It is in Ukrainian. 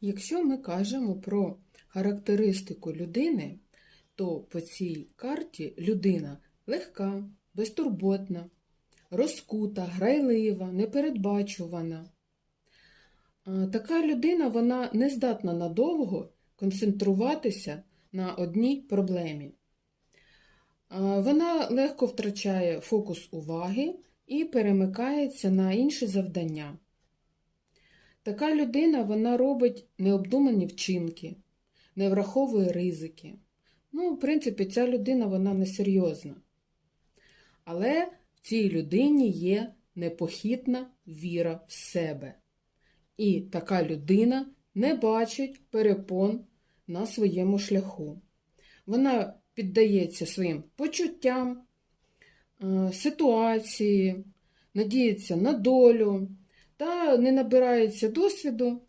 Якщо ми кажемо про характеристику людини, то по цій карті людина легка, безтурботна, розкута, грайлива, непередбачувана. Така людина вона не здатна надовго концентруватися на одній проблемі. Вона легко втрачає фокус уваги і перемикається на інші завдання. Така людина вона робить необдумані вчинки, не враховує ризики. Ну, в принципі, ця людина вона несерйозна. Але в цій людині є непохитна віра в себе. І така людина не бачить перепон на своєму шляху. Вона піддається своїм почуттям, е, ситуації, надіється на долю та не набирається досвіду